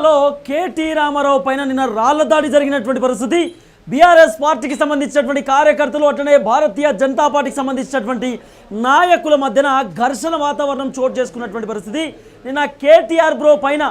భైన్సాలో KT Ramarao పైన నిన్న రాళ్ళ దాడి జరిగినటువంటి పరిస్థితి. బీఆర్ఎస్ పార్టీకి సంబంధించినటువంటి కార్యకర్తలు అట్లనే భారతీయ జనతా పార్టీకి సంబంధించినటువంటి నాయకుల మధ్యన ఘర్షణ వాతావరణం చోటు చేసుకున్నటువంటి పరిస్థితి. నిన్న కేటీఆర్ బ్రో పైన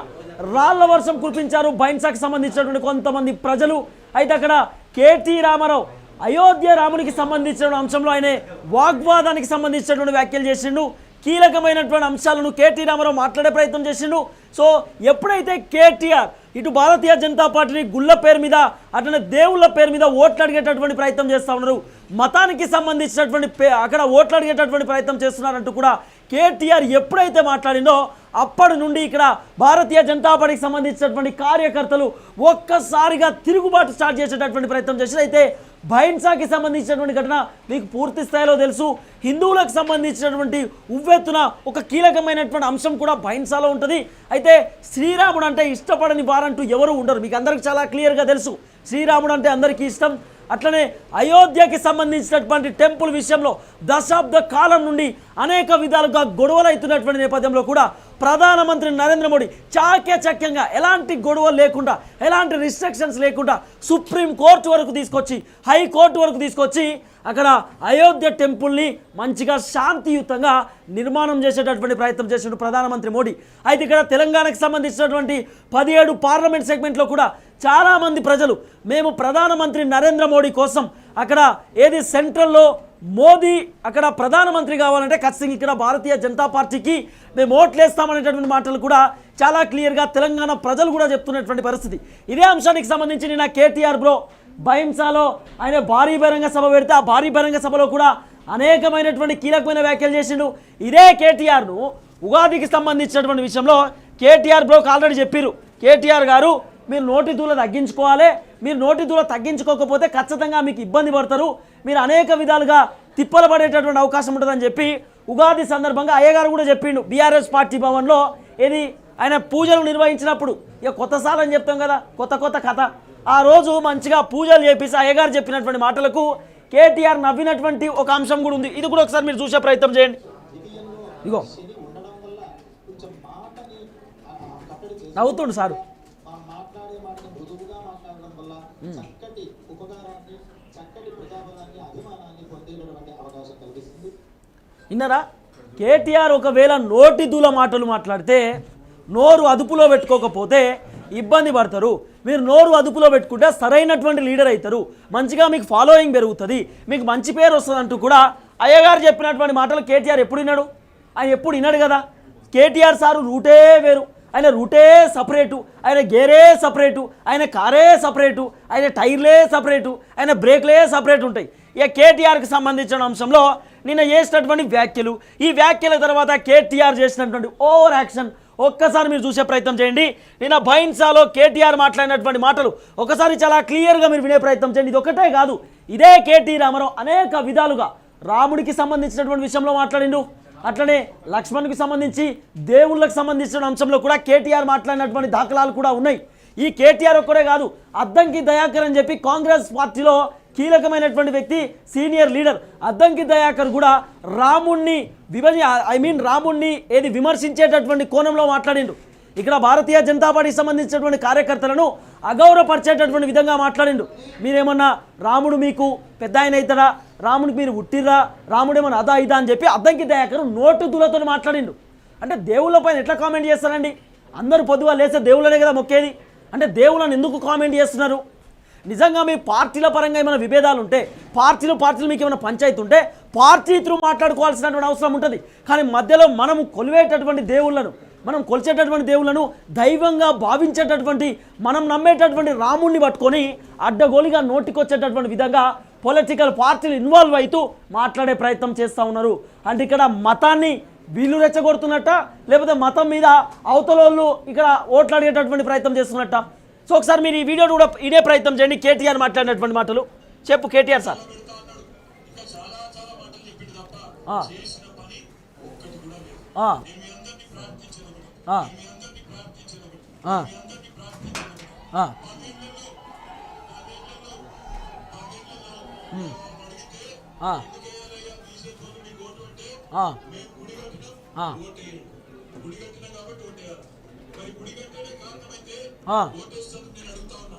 రాళ్ళ వర్షం కురిపించారు. బైన్సాకి సంబంధించినటువంటి కొంతమంది ప్రజలు. అయితే అక్కడ కేటీ రామారావు అయోధ్య రామునికి సంబంధించిన అంశంలో ఆయన వాగ్వాదానికి సంబంధించినటువంటి వ్యాఖ్యలు చేసిండు. కీలకమైనటువంటి అంశాలను కేటీ రామారావు మాట్లాడే ప్రయత్నం చేసిండు. సో ఎప్పుడైతే కేటీఆర్ ఇటు భారతీయ జనతా పార్టీని గుళ్ళ పేరు మీద అట్లనే దేవుళ్ళ పేరు మీద ఓట్లు అడిగేటటువంటి ప్రయత్నం చేస్తూ ఉన్నారు. మతానికి సంబంధించినటువంటి పే- అక్కడ ఓట్లు అడిగేటటువంటి ప్రయత్నం చేస్తున్నారంటూ కూడా కేటీఆర్ ఎప్పుడైతే మాట్లాడిందో అప్పటి నుండి ఇక్కడ భారతీయ జనతా పార్టీకి సంబంధించినటువంటి కార్యకర్తలు ఒక్కసారిగా తిరుగుబాటు స్టార్ట్ చేసేటటువంటి ప్రయత్నం చేశారు. అయితే భయన్సాకి సంబంధించినటువంటి ఘటన మీకు పూర్తి స్థాయిలో తెలుసు. హిందువులకు సంబంధించినటువంటి ఉవ్వెత్తున ఒక కీలకమైనటువంటి అంశం కూడా భయన్సాలో ఉంటుంది. అయితే శ్రీరాముడు అంటే ఇష్టపడని వారంటూ ఎవరు ఉండరు. మీకు అందరికి చాలా క్లియర్గా తెలుసు. శ్రీరాముడు అంటే అందరికీ ఇష్టం. అట్లనే అయోధ్యకి సంబంధించినటువంటి టెంపుల్ విషయంలో దశాబ్ద కాలం నుండి అనేక విధాలుగా గొడవలు అవుతున్నటువంటి నేపథ్యంలో కూడా ప్రధానమంత్రి నరేంద్ర మోడీ చాకచక్యంగా ఎలాంటి గొడవలు లేకుండా ఎలాంటి రిస్ట్రిక్షన్స్ లేకుండా సుప్రీం కోర్టు వరకు తీసుకొచ్చి హైకోర్టు వరకు తీసుకొచ్చి అక్కడ అయోధ్య టెంపుల్ని మంచిగా శాంతియుతంగా నిర్మాణం చేసేటటువంటి ప్రయత్నం చేసిన ప్రధానమంత్రి మోడీ. అయితే ఇక్కడ తెలంగాణకు సంబంధించినటువంటి పదిహేడు పార్లమెంట్ సెగ్మెంట్లో కూడా చాలామంది ప్రజలు మేము ప్రధానమంత్రి నరేంద్ర మోడీ కోసం అక్కడ ఏది సెంట్రల్లో మోదీ అక్కడ ప్రధానమంత్రి కావాలంటే ఖచ్చితంగా ఇక్కడ భారతీయ జనతా పార్టీకి మేము ఓట్లేస్తామనేటటువంటి మాటలు కూడా చాలా క్లియర్గా తెలంగాణ ప్రజలు కూడా చెప్తున్నటువంటి పరిస్థితి. ఇదే అంశానికి సంబంధించి నిన్న కేటీఆర్ బ్రో భయంసాలో ఆయన భారీ బహిరంగ సభ పెడితే ఆ భారీ బహిరంగ సభలో కూడా అనేకమైనటువంటి కీలకమైన వ్యాఖ్యలు చేసిండు. ఇదే కేటీఆర్ను ఉగాదికి సంబంధించినటువంటి విషయంలో కేటీఆర్ బ్రోక్ ఆల్రెడీ చెప్పారు కేటీఆర్ గారు మీరు నోటి దూల తగ్గించుకోవాలి. మీరు నోటి దూల తగ్గించుకోకపోతే ఖచ్చితంగా మీకు ఇబ్బంది పడతారు. మీరు అనేక విధాలుగా తిప్పలు పడేటటువంటి అవకాశం ఉంటుందని చెప్పి ఉగాది సందర్భంగా అయ్యగారు కూడా చెప్పిండు. బీఆర్ఎస్ పార్టీ భవన్లో ఏది? ఆయన పూజలు నిర్వహించినప్పుడు. ఇక కొత్త సార్ అని చెప్తాం కదా. కొత్త కొత్త కథ. ఆ రోజు మంచిగా పూజలు చేపిస్తే అయ్యగారు చెప్పినటువంటి మాటలకు కేటీఆర్ నవ్వినటువంటి ఒక అంశం కూడా ఉంది. ఇది కూడా ఒకసారి మీరు చూసే ప్రయత్నం చేయండి. ఇగో. నవ్వుతుండు సారు. విన్నారా? కేటీఆర్ ఒకవేళ నోటి దూల మాటలు మాట్లాడితే నోరు అదుపులో పెట్టుకోకపోతే ఇబ్బంది పడతారు. మీరు నోరు అదుపులో పెట్టుకుంటే సరైనటువంటి లీడర్ అవుతారు. మంచిగా మీకు ఫాలోయింగ్ పెరుగుతుంది. మీకు మంచి పేరు వస్తుంది అంటూ కూడా అయ్యగారు చెప్పినటువంటి మాటలు కేటీఆర్ ఎప్పుడు విన్నాడు? ఆయన ఎప్పుడు విన్నాడు కదా? కేటీఆర్ సారు రూటే వేరు. ఆయన రూటే సపరేటు. ఆయన గేరే సపరేటు. ఆయన కారే సపరేటు. ఆయన టైర్లే సపరేటు. ఆయన బ్రేక్లే సపరేట్ ఉంటాయి. ఇక కేటీఆర్కి సంబంధించిన అంశంలో నిన్న చేసినటువంటి వ్యాఖ్యలు. ఈ వ్యాఖ్యల తర్వాత కేటీఆర్ చేసినటువంటి ఓవర్ యాక్షన్ ఒక్కసారి మీరు చూసే ప్రయత్నం చేయండి. నిన్న భయన్సాలో కేటీఆర్ మాట్లాడినటువంటి మాటలు ఒకసారి చాలా క్లియర్గా మీరు వినే ప్రయత్నం చేయండి. ఇది ఒకటే కాదు ఇదే కేటీ రామారావు అనేక విధాలుగా రాముడికి సంబంధించినటువంటి విషయంలో మాట్లాడిండు. అట్లనే లక్ష్మణ్కి సంబంధించి దేవుళ్ళకి సంబంధించిన అంశంలో కూడా కేటీఆర్ మాట్లాడినటువంటి దాఖలాలు కూడా ఉన్నాయి. ఈ కేటీఆర్ ఒక్కడే కాదు అద్దంకి దయాకర్ అని చెప్పి కాంగ్రెస్ పార్టీలో కీలకమైనటువంటి వ్యక్తి సీనియర్ లీడర్ అద్దంకి దయాకర్ కూడా రాముణ్ణి విభజ ఐ మీన్ రాముణ్ణి ఏది విమర్శించేటటువంటి కోణంలో మాట్లాడిండు. ఇక్కడ భారతీయ జనతా పార్టీకి సంబంధించినటువంటి కార్యకర్తలను అగౌరవపరిచేటటువంటి విధంగా మాట్లాడిండు. మీరేమన్నా రాముడు మీకు పెద్ద ఆయన అవుతారా రాముడికి మీరు ఉట్టిర్రా రాముడు ఏమన్నా అదా ఇదా అని చెప్పి అద్దంకి దయాకర్ నోటు దులతో మాట్లాడిండు. అంటే దేవుళ్ళ పైన ఎట్లా కామెంట్ చేస్తారండి? అందరూ పొద్దుగా లేస్తే దేవుళ్ళనే కదా మొక్కేది? అంటే దేవుళ్ళని ఎందుకు కామెంట్ చేస్తున్నారు? నిజంగా మీ పార్టీల పరంగా ఏమైనా విభేదాలు ఉంటే పార్టీలు పార్టీలు మీకు ఏమైనా పంచాయతీ ఉంటే పార్టీ త్రూ మాట్లాడుకోవాల్సినటువంటి అవసరం ఉంటుంది. కానీ మధ్యలో మనము కొలివేటటువంటి దేవుళ్ళను మనం కొలిచేటటువంటి దేవుళ్ళను దైవంగా భావించేటటువంటి మనం నమ్మేటటువంటి రాముణ్ణి పట్టుకొని అడ్డగోలిగా నోటికొచ్చేటటువంటి విధంగా పొలిటికల్ పార్టీలు ఇన్వాల్వ్ అవుతూ మాట్లాడే ప్రయత్నం చేస్తూ ఉన్నారు. అంటే ఇక్కడ మతాన్ని వీళ్ళు రెచ్చగొడుతున్నట్ట లేకపోతే మతం మీద అవతలోళ్ళు ఇక్కడ ఓట్లాడేటటువంటి ప్రయత్నం చేస్తున్నట్ట? సో ఒకసారి మీరు ఈ వీడియో కూడా ఇదే ప్రయత్నం చేయండి. కేటీఆర్ మాట్లాడినటువంటి మాటలు. చెప్పు కేటీఆర్ సార్. ఆ.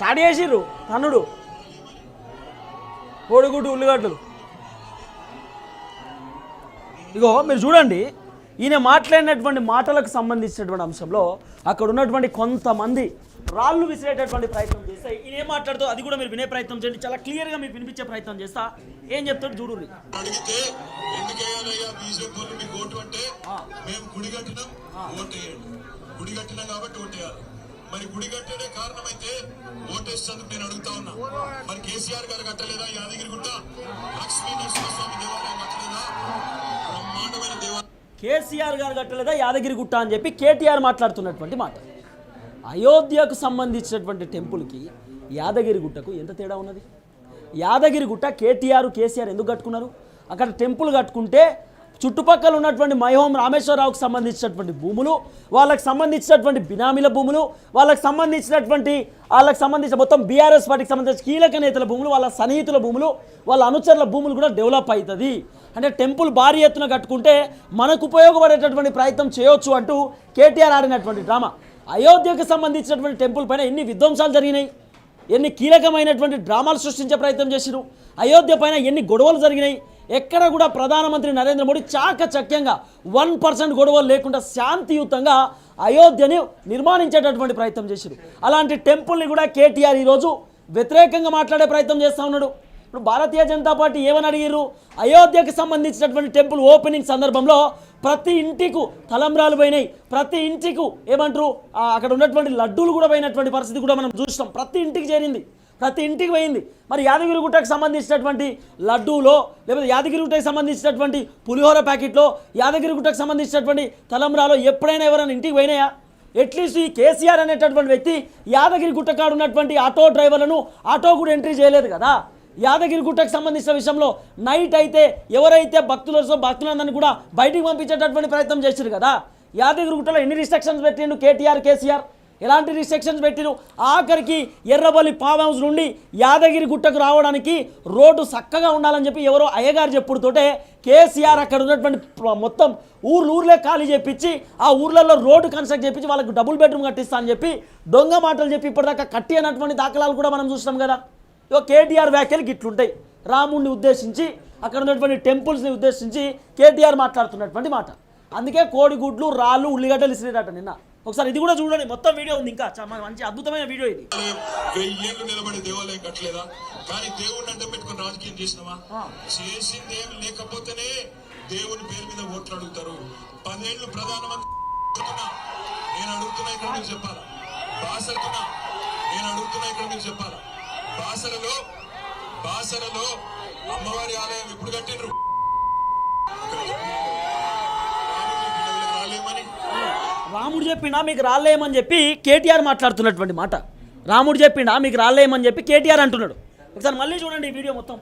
స్టార్ట్ చేసిర్రు తన్నుడు. కోడిగుడ్డు ఉల్లిగడ్డలు. ఇగో మీరు చూడండి ఈయన మాట్లాడినటువంటి మాటలకు సంబంధించినటువంటి అంశంలో అక్కడ ఉన్నటువంటి కొంతమంది రాళ్ళు విసిరేటటువంటి ప్రయత్నం చేస్తే ఈయన ఏం మాట్లాడుతూ అది కూడా మీరు వినే ప్రయత్నం చేయండి. చాలా క్లియర్గా మీకు వినిపించే ప్రయత్నం చేస్తా. ఏం చెప్తాడు మేము గుడి కట్టినాం ఓటు గుడి కట్టినాం కాబట్టి ఓటు మరి గుడి కట్టడే కారణమైతే ఓటేస్తుంది నేను అడుగుతా ఉన్నా. మరి కేసీఆర్ గారు కట్టలేదా? యాదగిరి గుట్ట లక్ష్మీ నరసింహస్వామి దేవాలయం కట్టలేదా? బ్రహ్మాండమైన దేవాలయం. కేసీఆర్ గారు కట్టలేదా? యాదగిరి గుట్ట అని చెప్పి కేటీఆర్ మాట్లాడుతున్నటువంటి మాట. అయోధ్యకు సంబంధించినటువంటి టెంపుల్కి యాదగిరి గుట్టకు ఎంత తేడా ఉన్నది? యాదగిరి గుట్ట కేటీఆర్ కేసీఆర్ ఎందుకు కట్టుకున్నారు? అక్కడ టెంపుల్ కట్టుకుంటే చుట్టుపక్కల ఉన్నటువంటి మైహోం రామేశ్వరరావుకు సంబంధించినటువంటి భూములు వాళ్ళకి సంబంధించినటువంటి బినామీల భూములు వాళ్ళకి సంబంధించినటువంటి వాళ్ళకి సంబంధించిన మొత్తం బీఆర్ఎస్ పార్టీకి సంబంధించిన కీలక నేతల భూములు వాళ్ళ సన్నిహితుల భూములు వాళ్ళ అనుచరుల భూములు కూడా డెవలప్ అవుతుంది. అంటే టెంపుల్ భారీ ఎత్తున కట్టుకుంటే మనకు ఉపయోగపడేటటువంటి ప్రయత్నం చేయొచ్చు అంటూ కేటీఆర్ ఆడినటువంటి డ్రామా. అయోధ్యకు సంబంధించినటువంటి టెంపుల్ పైన ఎన్ని విధ్వంసాలు జరిగినాయి ఎన్ని కీలకమైనటువంటి డ్రామాలు సృష్టించే ప్రయత్నం చేసిరు అయోధ్య పైన ఎన్ని గొడవలు జరిగినాయి ఎక్కడ కూడా ప్రధానమంత్రి నరేంద్ర మోడీ చాకచక్యంగా వన్ పర్సెంట్ గొడవలు లేకుండా శాంతియుతంగా అయోధ్యని నిర్మాణించేటటువంటి ప్రయత్నం చేశారు. అలాంటి టెంపుల్ని కూడా కేటీఆర్ ఈరోజు వ్యతిరేకంగా మాట్లాడే ప్రయత్నం చేస్తూ ఉన్నాడు. ఇప్పుడు భారతీయ జనతా పార్టీ ఏమని అడిగిర్రు? అయోధ్యకు సంబంధించినటువంటి టెంపుల్ ఓపెనింగ్ సందర్భంలో ప్రతి ఇంటికు తలంబ్రాలు పోయినాయి. ప్రతి ఇంటికు ఏమంటారు? అక్కడ ఉన్నటువంటి లడ్డూలు కూడా పోయినటువంటి పరిస్థితి కూడా మనం చూసినాం. ప్రతి ఇంటికి చేరింది. ప్రతి ఇంటికి పోయింది. మరి యాదగిరిగుట్టకు సంబంధించినటువంటి లడ్డూలో లేకపోతే యాదగిరిగుట్టకు సంబంధించినటువంటి పులిహోర ప్యాకెట్లో యాదగిరిగుట్టకు సంబంధించినటువంటి తలంబ్రాలో ఎప్పుడైనా ఎవరైనా ఇంటికి పోయినాయా? అట్లీస్ట్ ఈ కేసీఆర్ అనేటటువంటి వ్యక్తి యాదగిరి గుట్టకాడు ఉన్నటువంటి ఆటో డ్రైవర్లను ఆటో కూడా ఎంట్రీ చేయలేదు కదా? యాదగిరి గుట్టకు సంబంధించిన విషయంలో నైట్ అయితే ఎవరైతే భక్తులు వస్తారో భక్తులందరినీ కూడా బయటికి పంపించేటటువంటి ప్రయత్నం చేశారు కదా? యాదగిరి గుట్టలో ఎన్ని రిస్ట్రిక్షన్స్ పెట్టిండు కేటీఆర్ కేసీఆర్? ఎలాంటి రిస్ట్రిక్షన్స్ పెట్టిరు? ఆఖరికి ఎర్రబల్లి ఫామ్ హౌస్ నుండి యాదగిరి గుట్టకు రావడానికి రోడ్డు చక్కగా ఉండాలని చెప్పి ఎవరో అయ్యగారు చెప్పుడుతోటే కేసీఆర్ అక్కడ ఉన్నటువంటి మొత్తం ఊర్లు ఊర్లే ఖాళీ చేపించి ఆ ఊర్లలో రోడ్డు కన్స్ట్రక్ట్ చేపించి వాళ్ళకి డబుల్ బెడ్రూమ్ కట్టిస్తా అని చెప్పి దొంగ మాటలు చెప్పి ఇప్పటిదాకా కట్టి అన్నటువంటి దాఖలాలు కూడా మనం చూస్తాం కదా. ఇక కేటీఆర్ వ్యాఖ్యలు గిట్లుంటాయి. రాముడిని ఉద్దేశించి అక్కడ ఉన్నటువంటి టెంపుల్స్ని ఉద్దేశించి కేటీఆర్ మాట్లాడుతున్నటువంటి మాట. అందుకే కోడిగుడ్లు రాళ్ళు ఉల్లిగడ్డలు ఇసిరేటట నిన్న. ఒకసారి ఇది కూడా చూడండి మొత్తం వీడియో ఉంది ఇంకా. చాలా మంచి అద్భుతమైన వీడియో ఇది. వెయ్యేళ్ళు నిలబడి దేవాలయం కట్టలేదా? కానీ దేవుడిని అంటే పెట్టుకుని రాజకీయం చేసినావా? చేసింది ఏమి లేకపోతేనే దేవుని పేరు మీద ఓట్లు అడుగుతారు. పదేళ్ళు ప్రధానమంత్రి. నేను అడుగుతున్నా ఇక్కడ మీకు చెప్పాలా? బాసరకున్నా నేను అడుగుతున్నా ఇక్కడ మీకు చెప్పాలా? బాసరలో బాసరలో అమ్మవారి ఆలయం ఎప్పుడు కట్టిండ్రు రాలేమని రాముడు చెప్పిండా మీకు రాలేమని చెప్పి కేటీఆర్ మాట్లాడుతున్నటువంటి మాట. రాముడు చెప్పిండా మీకు రాలేమని చెప్పి కేటీఆర్ అంటున్నాడు. ఒకసారి మళ్ళీ చూడండి ఈ వీడియో మొత్తం.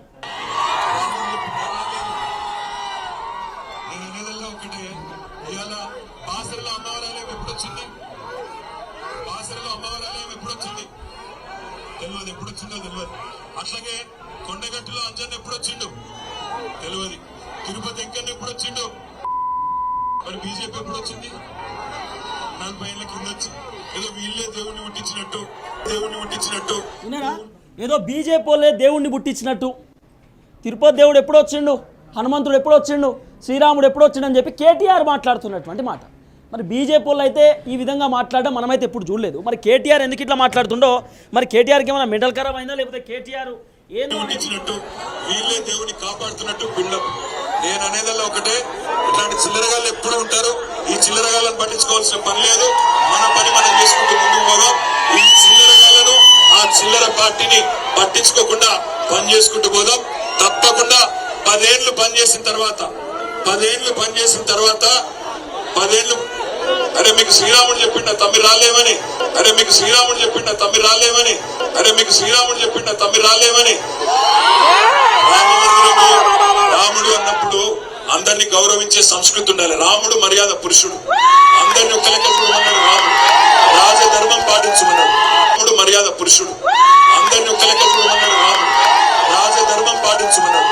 తెలియదు ఎప్పుడు వచ్చిందో తెలియదు అట్లాగే కొండగట్టులో అంజన్ ఎప్పుడు వచ్చిండు తెలియదు తిరుపతి ఎక్కడ ఎప్పుడు వచ్చిండు మరి బీజేపీ ఎప్పుడు వచ్చింది నలభై ఏళ్ళ కింద వచ్చి ఏదో వీళ్ళే దేవుణ్ణి పుట్టించినట్టు దేవుణ్ణి పుట్టించినట్టు విన్నారా ఏదో బీజేపీ వాళ్ళే దేవుణ్ణి పుట్టించినట్టు తిరుపతి దేవుడు ఎప్పుడు వచ్చిండు? హనుమంతుడు ఎప్పుడు వచ్చిండు? శ్రీరాముడు ఎప్పుడు వచ్చిండు అని చెప్పి కేటీఆర్ మాట్లాడుతున్నటువంటి మాట. మరి బీజేపీ వాళ్ళు అయితే ఈ విధంగా మాట్లాడడం మనమైతే ఎప్పుడు చూడలేదు. మరి కేటీఆర్ ఎందుకు ఇట్లా మాట్లాడుతుండో మరి కేటీఆర్కి ఏమైనా మెంటల్ ఖరాబ్ అయిందా? లేకపోతే కేటీఆర్ వీళ్ళే దేవుని కాపాడుతున్నట్టు నేను అనేదల్లా ఒకటే. ఇట్లాంటి చిల్లరగాళ్ళు ఎప్పుడు ఉంటారు. ఈ చిల్లరగాళ్ళను పట్టించుకోవాల్సిన పని లేదు. మన పని మనం చేసుకుంటూ ముందుకు పోదాం. ఈ చిల్లరగాళ్ళను ఆ చిల్లర పార్టీని పట్టించుకోకుండా పని చేసుకుంటూ పోదాం. తప్పకుండా పదేళ్ళు పనిచేసిన తర్వాత పదేళ్ళు పనిచేసిన తర్వాత పదేళ్ళు అరే మీకు శ్రీరాముడు చెప్పిండ తమ్మి రాలేమని. అరే మీకు శ్రీరాముడు చెప్పిండ తమ్మి రాలేమని. అరే మీకు శ్రీరాముడు చెప్పిండ తమ్మి రాలేమని. రాముడు అన్నప్పుడు అందరిని గౌరవించే సంస్కృతి ఉండాలి. రాముడు మర్యాద పురుషుడు. అందరిని ఒక లెక్క చూడమన్నాడు రాముడు. రాజధర్మం పాటించమన్నాడు. రాముడు మర్యాద పురుషుడు. అందరిని ఒక లెక్క చూడమన్నాడు రాముడు. రాజధర్మం పాటించమన్నాడు.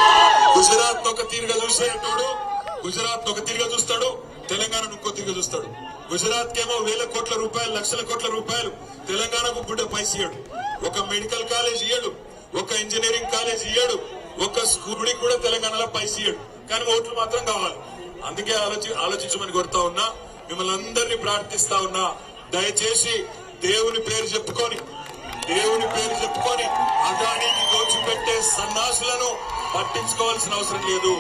గుజరాత్ ఒక తీరుగా చూసేటోడు గుజరాత్ ఒక తిరిగి చూస్తాడు తెలంగాణ ఇంకో తిరిగి చూస్తాడు. గుజరాత్ కేమో వేల కోట్ల రూపాయలు లక్షల కోట్ల రూపాయలు తెలంగాణకు పుట్టే పైస ఇయ్యడు. ఒక మెడికల్ కాలేజ్ ఇయ్యడు ఒక ఇంజనీరింగ్ కాలేజ్ ఇయ్యడు ఒక స్కూల్ కూడా తెలంగాణలో పైస ఇయ్యడు. కానీ ఓట్లు మాత్రం కావాలి. అందుకే ఆలోచి ఆలోచించమని కోరుతా ఉన్నా మిమ్మల్ని అందరినీ ప్రార్థిస్తా ఉన్నా దయచేసి దేవుని పేరు చెప్పుకొని దేవుని పేరు చెప్పుకొని అదానికి దోచిపెట్టే సన్నాసులను పట్టించుకోవాల్సిన అవసరం లేదు.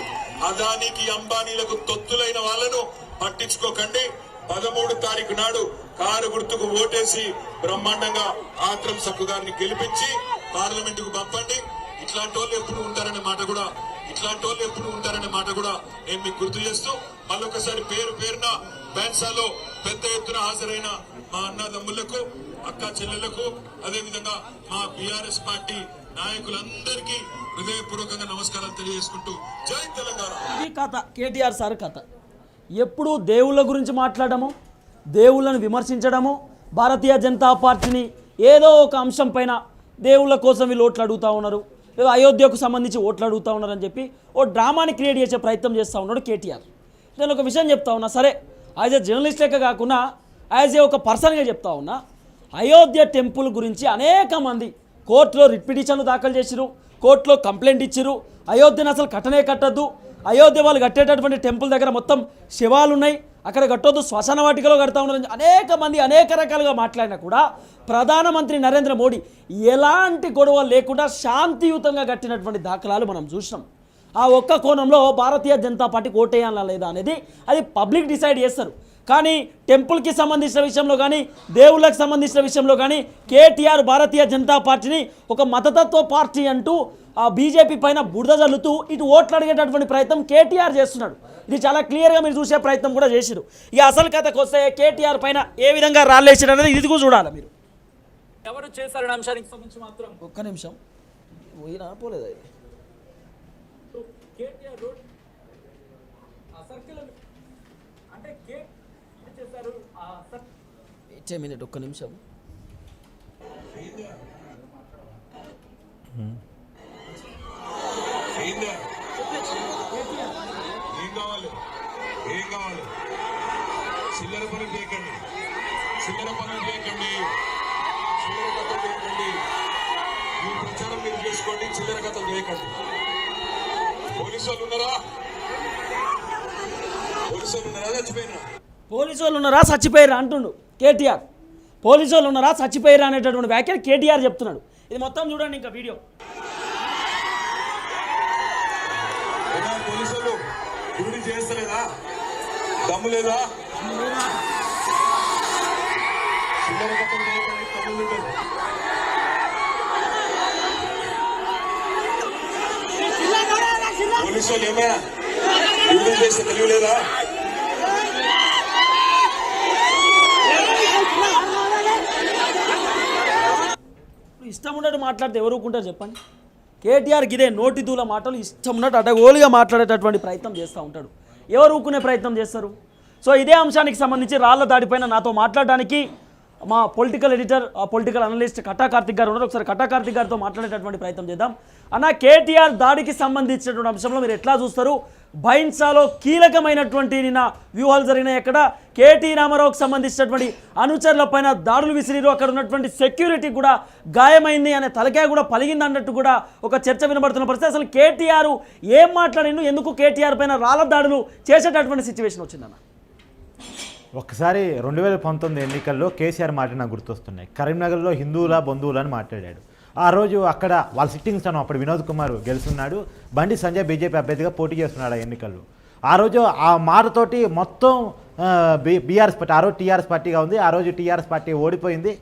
అదానికి అంబానీలకు తొత్తులైన వాళ్ళను పట్టించుకోకండి. పదమూడు తారీఖు నాడు కారు గుర్తుకు ఓటేసి బ్రహ్మాండంగా ఆత్రం సక్కు గారిని గెలిపించి పార్లమెంట్కు పంపండి. ఇట్లాంటి వాళ్ళు ఎప్పుడు ఉంటారనే మాట కూడా ఇట్లాంటి వాళ్ళు ఎప్పుడు ఉంటారనే మాట కూడా నేను మీకు గుర్తు చేస్తూ మళ్ళొకసారి పేరు పేరున బెన్సాలో పెద్ద ఎత్తున హాజరైన మా అన్నదమ్ములకు అక్క చెల్లెలకు అదేవిధంగా మా బీఆర్ఎస్ పార్టీ నాయకులందరికీ హృదయపూర్వకంగా నమస్కారాలు తెలియజేసుకుంటూ జై తెలంగాణ. ఇది కథ కేటీఆర్ సార్ కథ. ఎప్పుడు దేవుళ్ళ గురించి మాట్లాడము దేవుళ్ళను విమర్శించడము భారతీయ జనతా పార్టీని ఏదో ఒక అంశం పైన దేవుళ్ళ కోసం వీళ్ళు ఓట్లు అడుగుతూ ఉన్నారు. లేదా అయోధ్యకు సంబంధించి ఓట్లు అడుగుతూ ఉన్నారని చెప్పి ఓ డ్రామాని క్రియేట్ చేసే ప్రయత్నం చేస్తూ ఉన్నాడు కేటీఆర్. నేను ఒక విషయం చెప్తా ఉన్నా సరే యాజ్ ఏ జర్నలిస్ట్ లెక్క కాకుండా యాజ్ ఏ ఒక పర్సన్గా చెప్తా ఉన్నా అయోధ్య టెంపుల్ గురించి అనేక మంది కోర్టులో రిట్ పిటిషన్లు దాఖలు చేసిరు కోర్టులో కంప్లైంట్ ఇచ్చిరు అయోధ్యను అసలు కట్టనే కట్టద్దు. అయోధ్య వాళ్ళు కట్టేటటువంటి టెంపుల్ దగ్గర మొత్తం శివాలు ఉన్నాయి అక్కడ కట్టొద్దు శ్మశాన వాటికలో కడతా ఉన్నారని అనేక మంది అనేక రకాలుగా మాట్లాడినా కూడా ప్రధానమంత్రి నరేంద్ర మోడీ ఎలాంటి గొడవ లేకుండా శాంతియుతంగా కట్టినటువంటి దాఖలాలు మనం చూసినాం. ఆ ఒక్క కోణంలో భారతీయ జనతా పార్టీకి ఓటేయాలా లేదా అనేది అది పబ్లిక్ డిసైడ్ చేస్తారు. కానీ టెంపుల్కి సంబంధించిన విషయంలో కానీ దేవుళ్ళకి సంబంధించిన విషయంలో కానీ కేటీఆర్ భారతీయ జనతా పార్టీని ఒక మతతత్వ పార్టీ అంటూ ఆ బీజేపీ పైన బురద జల్లుతూ ఇటు ఓట్లు అడిగేటటువంటి ప్రయత్నం కేటీఆర్ చేస్తున్నాడు. ఇది చాలా క్లియర్గా మీరు చూసే ప్రయత్నం కూడా చేసిరు ఇక అసలు కథకు వస్తే కేటీఆర్ పైన ఏ విధంగా రాళ్ళేసారు అనేది ఇది కూడా చూడాలి మీరు. ఎవరు చేశారనే అంశానికి సంబంధించి మాత్రం? ఒక్క నిమిషం. పోయినా పోలేదా కేటీఆర్ రోడ్ ఆ సర్కిల్ అంటే కే ఇది చేశారు ఆ సర్ ఇచ్చే మినిట్ ఒక్క నిమిషం. ఏందా? ఏం కావాలి ఏం కావాలి చిల్లర పనులు చేయకండి చిల్లర పనులు చేయకండి చిల్లర కథలు చేయకండి మీ ప్రచారం మీరు చేసుకోండి చిల్లర కథలు చేయకండి పోలీసు వాళ్ళు ఉన్నారా? పోలీసు వాళ్ళు ఉన్నారా? చచ్చిపోయినా పోలీసు వాళ్ళు ఉన్నారా చచ్చిపోయారా అంటుండు. కేటీఆర్. పోలీసు వాళ్ళు ఉన్నారా? చచ్చిపోయారా అనేటటువంటి వ్యాఖ్యలు కేటీఆర్ చెప్తున్నాడు. ఇది మొత్తం చూడండి ఇంకా వీడియో. పోలీసు వాళ్ళు డ్యూటీ చేస్తలేదా? దమ్ము లేదా? పోలీసు వాళ్ళు ఏమైనా డ్యూటీ చేస్తే తెలియలేదా ఇప్పుడు ఇష్టం ఉన్నట్టు మాట్లాడితే ఎవరు ఊరుకుంటారు చెప్పండి? కేటీఆర్ గిదే నోటి దూల మాటలు ఇష్టం ఉన్నట్టు అడగోలుగా మాట్లాడేటటువంటి ప్రయత్నం చేస్తూ ఉంటాడు. ఎవరు ఊకునే ప్రయత్నం చేస్తారు? సో ఇదే అంశానికి సంబంధించి రాళ్ళ దాడిపైన నాతో మాట్లాడడానికి మా political editor political analyst Katta Karthik గారు ఉన్నారు. ఒకసారి కట్టా కార్తిక్ గారితో మాట్లాడేటటువంటి ప్రయత్నం చేద్దాం. అన్న కేటీఆర్ దాడికి సంబంధించినటువంటి అంశంలో మీరు ఎట్లా చూస్తారు? బైన్సాలో కీలకమైనటువంటి నిన్న వ్యూహాలు జరిగినాయి అక్కడ. కేటీ రామారావుకు సంబంధించినటువంటి అనుచరుల పైన దాడులు విసిరిరు. అక్కడ ఉన్నటువంటి సెక్యూరిటీ కూడా గాయమైంది అనే తలకాయ కూడా పలిగింది అన్నట్టు కూడా ఒక చర్చ వినబడుతున్న పరిస్థితి. అసలు కేటీఆర్ ఏం మాట్లాడిండు? ఎందుకు కేటీఆర్ పైన రాళ్ళ దాడులు చేసేటటువంటి సిచ్యువేషన్ వచ్చిందన్న? ఒకసారి రెండు వేల పంతొమ్మిది ఎన్నికల్లో కేసీఆర్ మాట నాకు గుర్తొస్తున్నాయి. కరీంనగర్లో హిందువుల బంధువులు అని మాట్లాడాడు. ఆ రోజు అక్కడ వాళ్ళ సిట్టింగ్ స్థానం అప్పుడు వినోద్ కుమార్ గెలుస్తున్నాడు. బండి సంజయ్ బీజేపీ అభ్యర్థిగా పోటీ చేస్తున్నాడు ఆ ఎన్నికల్లో. ఆ రోజు ఆ మాటతోటి మొత్తం బి బీ బీఆర్ఎస్ పార్టీ ఆ రోజు టీఆర్ఎస్ పార్టీగా ఉంది. ఆ రోజు టీఆర్ఎస్ పార్టీ ఓడిపోయింది.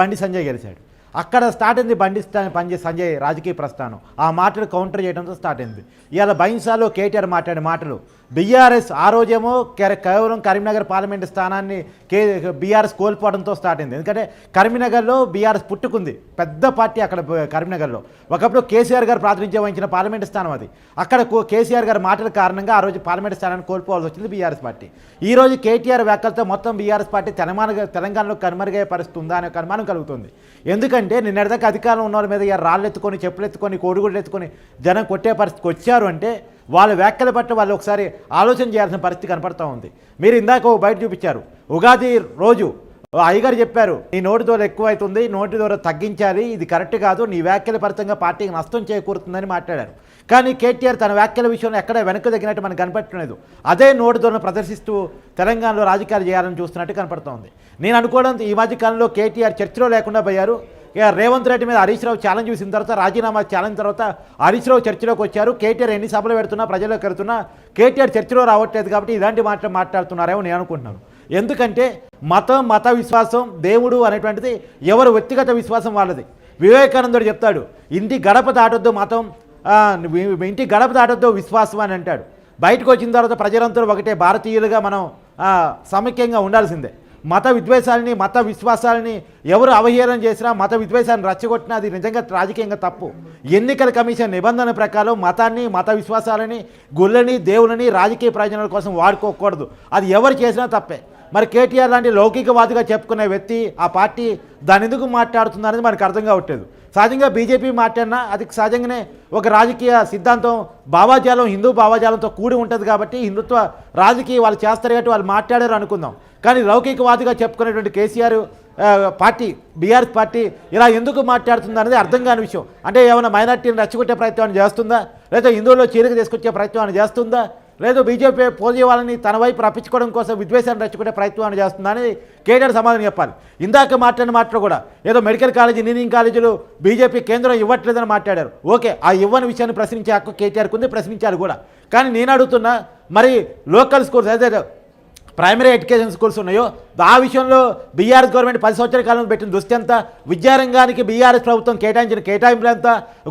బండి సంజయ్ గెలిచాడు. అక్కడ స్టార్ట్ అయింది బండి పనిచే సంజయ్ రాజకీయ ప్రస్థానం. ఆ మాటలు కౌంటర్ చేయడంతో స్టార్ట్ అయింది. ఇవాళ బైన్సాలో కేటీఆర్ మాట్లాడే మాటలు బీఆర్ఎస్ ఆ రోజేమో కేవలం కరీంనగర్ పార్లమెంటు స్థానాన్ని కే బీఆర్ఎస్ కోల్పోవడంతో స్టార్ట్ అయింది. ఎందుకంటే కరీంనగర్లో బీఆర్ఎస్ పుట్టుకుంది. పెద్ద పార్టీ అక్కడ కరీంనగర్లో. ఒకప్పుడు కేసీఆర్ గారు ప్రాతినిధ్యం వహించిన పార్లమెంటు స్థానం అది. అక్కడ కేసీఆర్ గారి మాటల కారణంగా ఆ రోజు పార్లమెంటు స్థానాన్ని కోల్పోవాల్సి వచ్చింది బీఆర్ఎస్ పార్టీ. ఈ రోజు కేటీఆర్ వ్యాఖ్యలతో మొత్తం బీఆర్ఎస్ పార్టీ తెలంగాణ తెలంగాణలో కనుమరుగయ్యే పరిస్థితి ఉందా అనే అనుమానం కలుగుతుంది. ఎందుకంటే నిన్నటిదాకా అధికారంలో ఉన్న వాళ్ళ మీద ఇక రాళ్ళు ఎత్తుకొని చెప్పులు ఎత్తుకొని కోడిగుడ్లు ఎత్తుకొని జనం కొట్టే పరిస్థితికి వచ్చారు అంటే వాళ్ళ వ్యాఖ్యల పట్ల వాళ్ళు ఒకసారి ఆలోచన చేయాల్సిన పరిస్థితి కనపడతా ఉంది. మీరు ఇందాక ఓ బయట చూపించారు. ఉగాది రోజు ఓ అయ్యగారు చెప్పారు నీ నోటి దూర ఎక్కువైతుంది నోటి దూర తగ్గించాలి ఇది కరెక్ట్ కాదు నీ వ్యాఖ్యల పరితంగా పార్టీకి నష్టం చేకూరుతుందని మాట్లాడారు. కానీ కేటీఆర్ తన వ్యాఖ్యల విషయంలో ఎక్కడ వెనక్కి తగ్గినట్టు మనకు కనపడలేదు అదే నోటి ద్వారా ప్రదర్శిస్తూ తెలంగాణలో రాజకీయాలు చేయాలని చూస్తున్నట్టు కనపడుతోంది నేను అనుకోవడం ఈ మధ్య కాలంలో కేటీఆర్ చర్చలో లేకుండా పోయారు. ఇక రేవంత్ రెడ్డి మీద హరీష్ రావు ఛాలెంజ్ చూసిన తర్వాత రాజీనామా ఛాలెంజ్ తర్వాత హరీష్ రావు చర్చలోకి వచ్చారు. కేటీఆర్ ఎన్ని సభలు పెడుతున్నా ప్రజల్లోకి వెళ్తున్నా కేటీఆర్ చర్చలో రావట్లేదు కాబట్టి ఇలాంటి మాట మాట్లాడుతున్నారేమో నేను అనుకుంటున్నాను. ఎందుకంటే మతం మత విశ్వాసం దేవుడు అనేటువంటిది ఎవరు వ్యక్తిగత విశ్వాసం వాళ్ళది. వివేకానందుడు చెప్తాడు ఇంటి గడప దాటొద్దు మతం ఇంటి గడప దాటొద్దు విశ్వాసం అని అంటాడు. బయటకు వచ్చిన తర్వాత ప్రజలందరూ ఒకటే భారతీయులుగా మనం సమైక్యంగా ఉండాల్సిందే. మత విద్వేషాలని మత విశ్వాసాలని ఎవరు అవహేళన చేసినా మత విద్వేషాన్ని రచ్చగొట్టినా అది నిజంగా రాజకీయంగా తప్పు. ఎన్నికల కమిషన్ నిబంధన ప్రకారం మతాన్ని మత విశ్వాసాలని గుళ్ళని దేవులని రాజకీయ ప్రయోజనాల కోసం వాడుకోకూడదు. అది ఎవరు చేసినా తప్పే. మరి కేటీఆర్ లాంటి లౌకికవాదిగా చెప్పుకునే వ్యక్తి ఆ పార్టీ దాని ఎందుకు మాట్లాడుతుందనేది మనకు అర్థం కావట్లేదు. సహజంగా బీజేపీ మాట్లాడినా అది సహజంగానే ఒక రాజకీయ సిద్ధాంతం భావాజాలం హిందూ భావాజాలంతో కూడి ఉంటుంది కాబట్టి హిందుత్వ రాజకీయ వాళ్ళు చేస్తారు కాబట్టి వాళ్ళు మాట్లాడారు అనుకుందాం. కానీ లౌకికవాదిగా చెప్పుకునేటువంటి కేసీఆర్ పార్టీ బీఆర్ఎస్ పార్టీ ఇలా ఎందుకు మాట్లాడుతుంది అనేది అర్థం కాని విషయం. అంటే ఏమైనా మైనార్టీని రెచ్చగొట్టే ప్రయత్నం చేస్తుందా? లేదా హిందువుల్లో చేరిక తీసుకొచ్చే ప్రయత్నం చేస్తుందా? లేదు బీజేపీ పోజీ వాళ్ళని తన వైపు రప్పించుకోవడం కోసం విద్వేషాన్ని రెచ్చగొట్టే ప్రయత్నం చేస్తుందని కేటీఆర్ సమాధానం చెప్పాలి. ఇందాక మాట్లాడిన మాటలు కూడా ఏదో మెడికల్ కాలేజ్ ఇంజనీరింగ్ కాలేజీలు బీజేపీ కేంద్రం ఇవ్వట్లేదని మాట్లాడారు. ఓకే ఆ ఇవ్వని విషయాన్ని ప్రశ్నించే హక్కు కేటీఆర్కి ఉంది ప్రశ్నించారు కూడా. కానీ నేను అడుగుతున్నా మరి లోకల్ స్కూల్స్ అదే ప్రైమరీ ఎడ్యుకేషన్ స్కూల్స్ ఉన్నాయో ఆ విషయంలో బీఆర్ఎస్ గవర్నమెంట్ పది సంవత్సరాల కాలంలో పెట్టిన దృష్టి ఎంత? విద్యారంగానికి బీఆర్ఎస్ ప్రభుత్వం కేటాయించిన కేటాయింపులు ఎంత?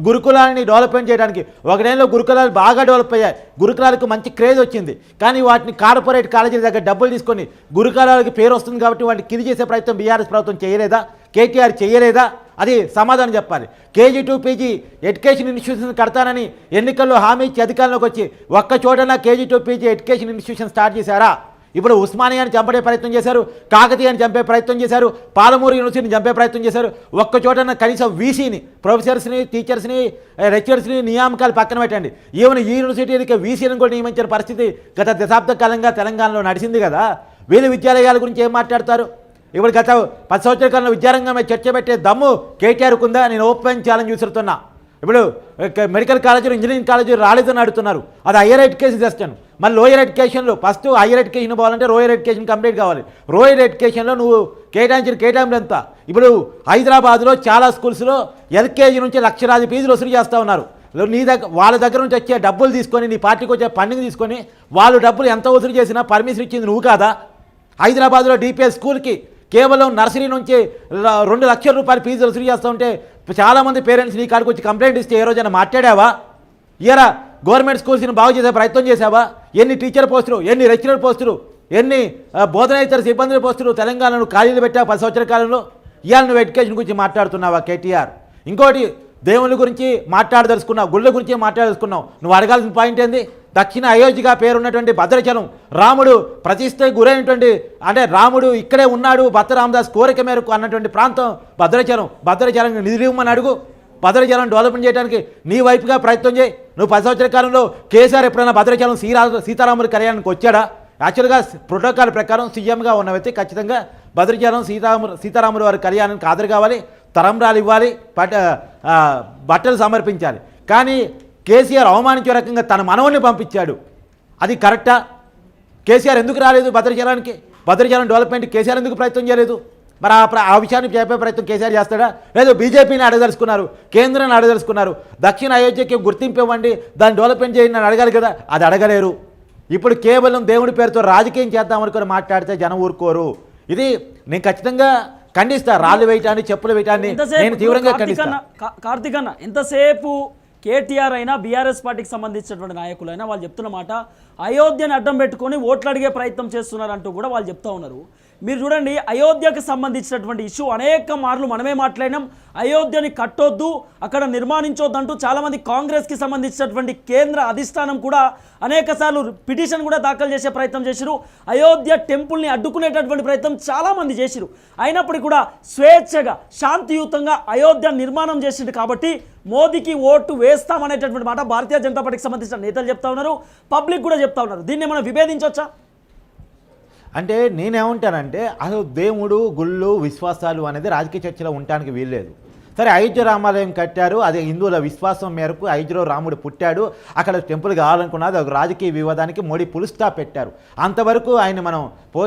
గురుకులాలని డెవలప్మెంట్ చేయడానికి ఒకటేళ్ళలో గురుకులాలు బాగా డెవలప్ అయ్యాయి. గురుకులాలకు మంచి క్రేజ్ వచ్చింది. కానీ వాటిని కార్పొరేట్ కాలేజీల దగ్గర డబ్బులు తీసుకొని గురుకులాలకి పేరు వస్తుంది కాబట్టి వాటిని కింది చేసే ప్రయత్నం బీఆర్ఎస్ ప్రభుత్వం చేయలేదా? కేటీఆర్ చేయలేదా? అది సమాధానం చెప్పాలి. KG to PG education institution కడతానని ఎన్నికల్లో హామీ ఇచ్చి అధికారంలోకి వచ్చి ఒక్క చోటన KG to PG education institution start చేశారా? ఇప్పుడు ఉస్మానియాని చంపడే ప్రయత్నం చేశారు కాకతీయాన్ని చంపే ప్రయత్నం చేశారు పాలమూరు యూనివర్సిటీని చంపే ప్రయత్నం చేశారు. ఒక్క చోటన కనీసం వీసీని ప్రొఫెసర్స్ని టీచర్స్ని లెక్చరర్స్ని నియామకాలు పక్కన పెట్టండి. ఈవెన్ ఈ యూనివర్సిటీకి వీసీని కూడా నియమించిన పరిస్థితి గత దశాబ్ద కాలంగా తెలంగాణలో నడిచింది కదా. వీళ్ళు విద్యాలయాల గురించి ఏం మాట్లాడతారు? ఇప్పుడు గత పది సంవత్సరాల కాలంలో విద్యారంగం చర్చ పెట్టే దమ్ము కేటీఆర్కు ఉందా? నేను ఓపెన్ ఛాలెంజ్ చూస్తున్నా ఇప్పుడు మెడికల్ కాలేజీలు ఇంజనీరింగ్ కాలేజీలు రాలేదని అడుగుతున్నారు. అది హయ్యర్ ఎడ్యుకేషన్ చేస్తాను మళ్ళీ లోయర్ ఎడ్యుకేషన్లో ఫస్ట్ హయ్యర్ ఎడ్యుకేషన్ పోవాలంటే లోయర్ ఎడ్యుకేషన్ కంప్లీట్ కావాలి. లోయర్ ఎడ్యుకేషన్లో నువ్వు కేటాయించిన కేటాయింపులు ఎంత? ఇప్పుడు హైదరాబాద్లో చాలా స్కూల్స్లో ఎల్కేజీ నుంచి లక్షలాది ఫీజులు వసూలు చేస్తూ ఉన్నారు. నీ దగ్గర వాళ్ళ దగ్గర నుంచి వచ్చే డబ్బులు తీసుకొని నీ పార్టీకి వచ్చే ఫండింగ్ తీసుకొని వాళ్ళు డబ్బులు ఎంత వసూలు చేసినా పర్మిషన్ ఇచ్చింది నువ్వు కాదా? హైదరాబాద్లో డిపిఎస్ స్కూల్కి కేవలం నర్సరీ నుంచి రెండు లక్షల రూపాయలు ఫీజు వసూలు చేస్తూ ఉంటే చాలామంది పేరెంట్స్ నీ కాడికి వచ్చి కంప్లైంట్ ఇస్తే ఏ రోజైనా మాట్లాడావా? ఇయరా గవర్నమెంట్ స్కూల్స్ని బాగు చేసే ప్రయత్నం చేశావా? ఎన్ని టీచర్ పోస్టులు ఎన్ని లెక్చరర్ పోస్టులు ఎన్ని బోధనేతర సిబ్బందుల పోస్టులు తెలంగాణను ఖాళీలు పెట్టావు పది సంవత్సరాల కాలంలో? ఇవాళ నువ్వు ఎడ్యుకేషన్ గురించి మాట్లాడుతున్నావా కేటీఆర్? ఇంకోటి దేవుళ్ళ గురించి మాట్లాడదలుచుకున్నావు గుళ్ళ గురించి మాట్లాడదలుచుకున్నావు. నువ్వు అడగాల్సిన పాయింట్ ఏంది? దక్షిణ అయోధ్యగా పేరున్నటువంటి భద్రచలం రాముడు ప్రతిష్ట గురైనటువంటి అంటే రాముడు ఇక్కడే ఉన్నాడు భద్ర రామదాస్ కోరిక మేరకు అన్నటువంటి ప్రాంతం భద్రాచలం. భద్రాచలం ఇవ్వమని అడుగు. భద్రాచలం డెవలప్మెంట్ చేయడానికి నీ వైపుగా ప్రయత్నం చేయి. నువ్వు పది సంవత్సరాల కాలంలో కేసీఆర్ ఎప్పుడైనా భద్రాచలం శ్రీరా సీతారాముల కళ్యాణానికి వచ్చాడా? యాక్చువల్గా ప్రోటోకాల్ ప్రకారం సీఎంగా ఉన్న వ్యక్తి ఖచ్చితంగా భద్రాచలం సీతారాము సీతారాముల వారి కళ్యాణానికి హాజరు కావాలి తరంరాలు ఇవ్వాలి పట బట్టలు సమర్పించాలి. కానీ కేసీఆర్ అవమానించే రకంగా తన మనవల్ని పంపించాడు. అది కరెక్టా? కేసీఆర్ ఎందుకు రాలేదు భద్రాచలానికి? భద్రాచలం డెవలప్మెంట్ కేసీఆర్ ఎందుకు ప్రయత్నం చేయలేదు? మరి ఆ విషయాన్ని చెప్పే ప్రయత్నం కేసీఆర్ చేస్తాడా? లేదు బీజేపీని అడగదలుచుకున్నారు కేంద్రాన్ని అడగదలుచుకున్నారు. దక్షిణ అయోధ్యకి గుర్తింపు ఇవ్వండి దాన్ని డెవలప్మెంట్ చేయండి అని అడగాలి కదా అది అడగలేరు. ఇప్పుడు కేవలం దేవుడి పేరుతో రాజకీయం చేద్దాం అనుకుని మాట్లాడితే జనం ఊరుకోరు. ఇది నేను ఖచ్చితంగా ఖండిస్తా. రాళ్ళు వేయటాన్ని చెప్పులు వేయటాన్ని నేను తీవ్రంగా కార్తీక్ ఖండిస్తా. అన్న కా- కార్తీక్ అన్న ఎంతసేపు కేటీఆర్ అయినా బీఆర్ఎస్ పార్టీకి సంబంధించినటువంటి నాయకులైనా వాళ్ళు చెప్తున్న మాట అయోధ్యని అడ్డం పెట్టుకొని ఓట్లు అడిగే ప్రయత్నం చేస్తున్నారంటూ కూడా వాళ్ళు చెప్తా ఉన్నారు. మీరు చూడండి అయోధ్యకు సంబంధించినటువంటి ఇష్యూ అనేక మార్లు మనమే మాట్లాడినాం. అయోధ్యని కట్టొద్దు అక్కడ నిర్మాణించొద్దు అంటూ చాలామంది కాంగ్రెస్కి సంబంధించినటువంటి కేంద్ర అధిష్టానం కూడా అనేక సార్లు పిటిషన్ కూడా దాఖలు చేసే ప్రయత్నం చేసిరు. అయోధ్య టెంపుల్ని అడ్డుకునేటటువంటి ప్రయత్నం చాలామంది చేసిరు. అయినప్పటికీ కూడా స్వేచ్ఛగా శాంతియుతంగా అయోధ్య నిర్మాణం చేసింది కాబట్టి మోదీకి ఓటు వేస్తామనేటటువంటి మాట భారతీయ జనతా పార్టీకి సంబంధించిన నేతలు చెప్తా ఉన్నారు. పబ్లిక్ కూడా చెప్తా ఉన్నారు. దీన్ని ఏమైనా విభేదించవచ్చా? అంటే నేనేమంటానంటే అసలు దేవుడు గుళ్ళు విశ్వాసాలు అనేది రాజకీయ చర్చలో ఉండటానికి వీల్లేదు. సరే అయోధ్య రామాలయం కట్టారు అది హిందువుల విశ్వాసం మేరకు అయోధ్యలో రాముడు పుట్టాడు అక్కడ టెంపుల్ కావాలనుకున్నది ఒక రాజకీయ వివాదానికి మోడీ పులుస్తా పెట్టారు. అంతవరకు ఆయన మనం పో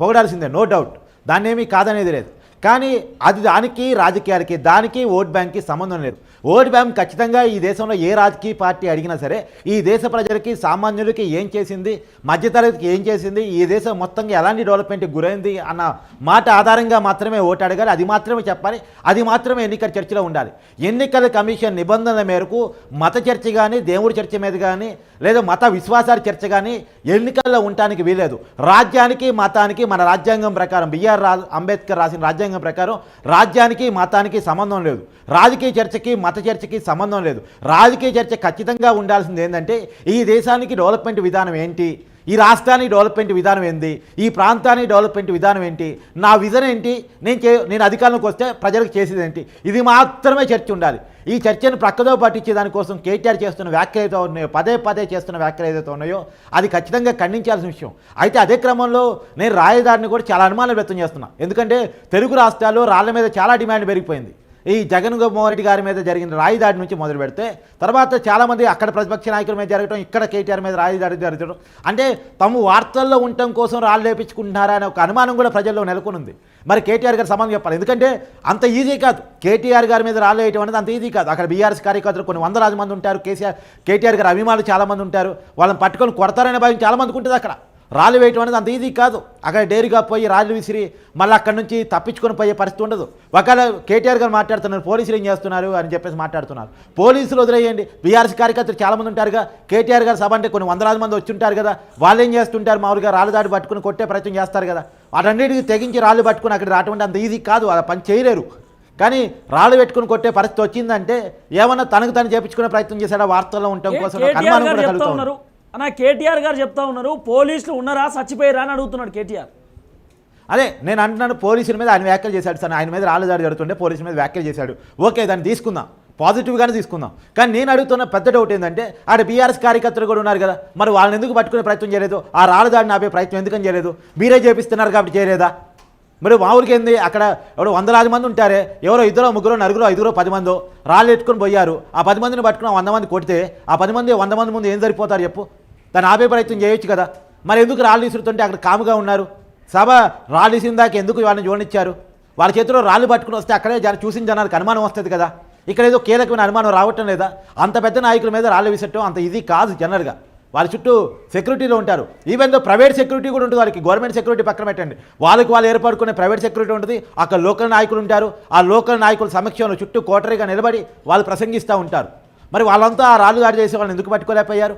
పొగడాల్సిందే నో డౌట్ దాన్ని ఏమీ కాదనేది లేదు. కానీ అది దానికి రాజకీయాలకి దానికి ఓట్ బ్యాంక్కి సంబంధం లేదు. ఓటు బ్యాంక్ ఖచ్చితంగా ఈ దేశంలో ఏ రాజకీయ పార్టీ అడిగినా సరే ఈ దేశ ప్రజలకి సామాన్యులకి ఏం చేసింది మధ్యతరగతికి ఏం చేసింది ఈ దేశం మొత్తంగా ఎలాంటి డెవలప్మెంట్కి గురైంది అన్న మాట ఆధారంగా మాత్రమే ఓటు అడగాలి. అది మాత్రమే చెప్పాలి. అది మాత్రమే ఎన్నికల చర్చలో ఉండాలి. ఎన్నికల కమిషన్ నిబంధనల మేరకు మత చర్చ కానీ దేవుడి చర్చ మీద కానీ లేదా మత విశ్వాసాల చర్చ కానీ ఎన్నికల్లో ఉండటానికి వీలేదు రాజ్యానికి మతానికి మన రాజ్యాంగం ప్రకారం బిఆర్ రా అంబేద్కర్ రాసిన రాజ్యాంగం ప్రకారం రాజ్యానికి మతానికి సంబంధం లేదు. రాజకీయ చర్చకి మత చర్చకి సంబంధం లేదు. రాజకీయ చర్చ ఖచ్చితంగా ఉండాల్సింది ఏంటంటే ఈ దేశానికి డెవలప్మెంట్ విధానం ఏంటి? ఈ రాష్ట్రానికి డెవలప్మెంట్ విధానం ఏంటి ఈ ప్రాంతానికి డెవలప్మెంట్ విధానం ఏంటి? నా విజన్ ఏంటి? నేను చే నేను అధికారంలోకి వస్తే ప్రజలకు చేసేది ఏంటి? ఇది మాత్రమే చర్చ ఉండాలి. ఈ చర్చను ప్రక్కదో పట్టించే దానికోసం కేటీఆర్ చేస్తున్న వ్యాఖ్యలు ఏదో ఉన్నాయో పదే పదే చేస్తున్న వ్యాఖ్యలు ఏదైతే ఉన్నాయో అది ఖచ్చితంగా ఖండించాల్సిన విషయం. అయితే అదే క్రమంలో నేను రాయదారిని కూడా చాలా అనుమానం వ్యక్తం చేస్తున్నా. ఎందుకంటే తెలుగు రాష్ట్రాల్లో రాళ్ళ మీద చాలా డిమాండ్ పెరిగిపోయింది. ఈ జగన్ మోహన్ రెడ్డి గారి మీద జరిగిన రాయిదాడి నుంచి మొదలు పెడితే తర్వాత చాలామంది అక్కడ ప్రతిపక్ష నాయకుల మీద జరగడం ఇక్కడ కేటీఆర్ మీద రాయిదాడి జరగడం అంటే తాము వార్తల్లో ఉండటం కోసం రాళ్ళు లేపించుకుంటున్నారా అనే ఒక అనుమానం కూడా ప్రజల్లో నెలకొని ఉంది మరి కేటీఆర్ గారు సంబంధం చెప్పాలి. ఎందుకంటే అంత ఈజీ కాదు. కేటీఆర్ గారి మీద రాళ్ళు వేయటం అనేది అంత ఈజీ కాదు. అక్కడ బీఆర్ఎస్ కార్యకర్తలు కొన్ని వందలాది మంది ఉంటారు. కేసీఆర్ కేటీఆర్ గారి అభిమానులు చాలామంది ఉంటారు. వాళ్ళని పట్టుకొని కొడతారనే భయం చాలామందికి ఉంటుంది అక్కడ. రాళ్ళు వేయటం అనేది అంత ఈజీ కాదు. అక్కడ డేరిగా పోయి రాళ్ళు విసిరి మళ్ళీ అక్కడి నుంచి తప్పించుకొని పోయే పరిస్థితి ఉండదు. ఒకవేళ కేటీఆర్ గారు మాట్లాడుతున్నారు పోలీసులు ఏం చేస్తున్నారు అని చెప్పేసి మాట్లాడుతున్నారు. పోలీసులు వదిలేయండి. బీఆర్సీ కార్యకర్తలు చాలామంది ఉంటారు కదా కేటీఆర్ గారు సభ అంటే కొన్ని వందలాది మంది వచ్చి ఉంటారు కదా. వాళ్ళు ఏం చేస్తుంటారు? మామూలుగా రాళ్ళు దాడి పట్టుకుని కొట్టే ప్రయత్నం చేస్తారు కదా. వాటన్నిటికీ తెగించి రాళ్ళు పట్టుకుని అక్కడ రావటం అంటే అంత ఈజీ కాదు. ఆ పని చేయలేరు. కానీ రాళ్ళు పెట్టుకుని కొట్టే పరిస్థితి వచ్చిందంటే ఏమన్నా తనకు తను చేపించుకునే ప్రయత్నం చేశాడా? వార్తల్లో ఉండటం కోసం అనుమానం కూడా అన్న కేటీఆర్ గారు చెప్తా ఉన్నారు పోలీసులు ఉన్నారా చచ్చిపోయారా అని అడుగుతున్నాడు కేటీఆర్. అదే నేను అంటున్నాను పోలీసుల మీద ఆయన వ్యాఖ్యలు చేశాడు సార్ ఆయన మీద రాళ్ళు దాడి జరుగుతుంటే పోలీసుల మీద వ్యాఖ్యలు చేశాడు. ఓకే దాన్ని తీసుకుందాం. పాజిటివ్గానే తీసుకుందాం. కానీ నేను అడుగుతున్న పెద్ద డౌట్ ఏంటంటే ఆడ బీఆర్ఎస్ కార్యకర్తలు కూడా ఉన్నారు కదా మరి వాళ్ళని ఎందుకు పట్టుకునే ప్రయత్నం చేయలేదు? ఆ రాళ్ళదాడిని ఆపే ప్రయత్నం ఎందుకని చేయలేదు? మీరే చేపిస్తున్నారు కాబట్టి చేయలేదా? మరి మా ఊరికేంది అక్కడ ఎవడో వందలాది మంది ఉంటారే. ఎవరో ఇద్దరో ముగ్గురో నలుగురో ఐదుగురో పది మందో రాళ్ళు ఎట్టుకొని పోయారు. ఆ పది మందిని పట్టుకుని ఆ వంద మంది కొడితే ఆ పది మంది వంద మంది ముందు ఏం సరిపోతారు చెప్పు? దాన్ని ఆపే ప్రయత్నం చేయొచ్చు కదా. మరి ఎందుకు రాళ్ళు విసురుతుంటే అక్కడ కాముగా ఉన్నారు? సభ రాళ్ళు విసిన ఎందుకు వాళ్ళని చూడనిచ్చారు వాళ్ళ చేతిలో రాళ్ళు పట్టుకుని వస్తే అక్కడే జన చూసిన జనానికి అనుమానం వస్తుంది కదా. ఇక్కడ ఏదో కీలకమైన అనుమానం రావటం లేదా? అంత పెద్ద నాయకుల మీద రాళ్ళు విసరటం అంత ఇది కాదు జనరల్గా వాళ్ళ చుట్టూ సెక్యూరిటీలో ఉంటారు. ఈవెన్ దో ప్రైవేట్ సెక్యూరిటీ కూడా ఉంటుంది వాళ్ళకి గవర్నమెంట్ సెక్యూరిటీ పక్కన పెట్టండి. వాళ్ళకి వాళ్ళు ఏర్పడుకునే ప్రైవేట్ సెక్యూరిటీ ఉంటుంది అక్కడ లోకల్ నాయకులు ఉంటారు. ఆ లోకల్ నాయకుల సమక్షంలో చుట్టూ కోటరీగా నిలబడి వాళ్ళు ప్రసంగిస్తూ ఉంటారు. మరి వాళ్ళంతా ఆ రాళ్ళు దాడి చేసే వాళ్ళని ఎందుకు పట్టుకోలేకపోయారు?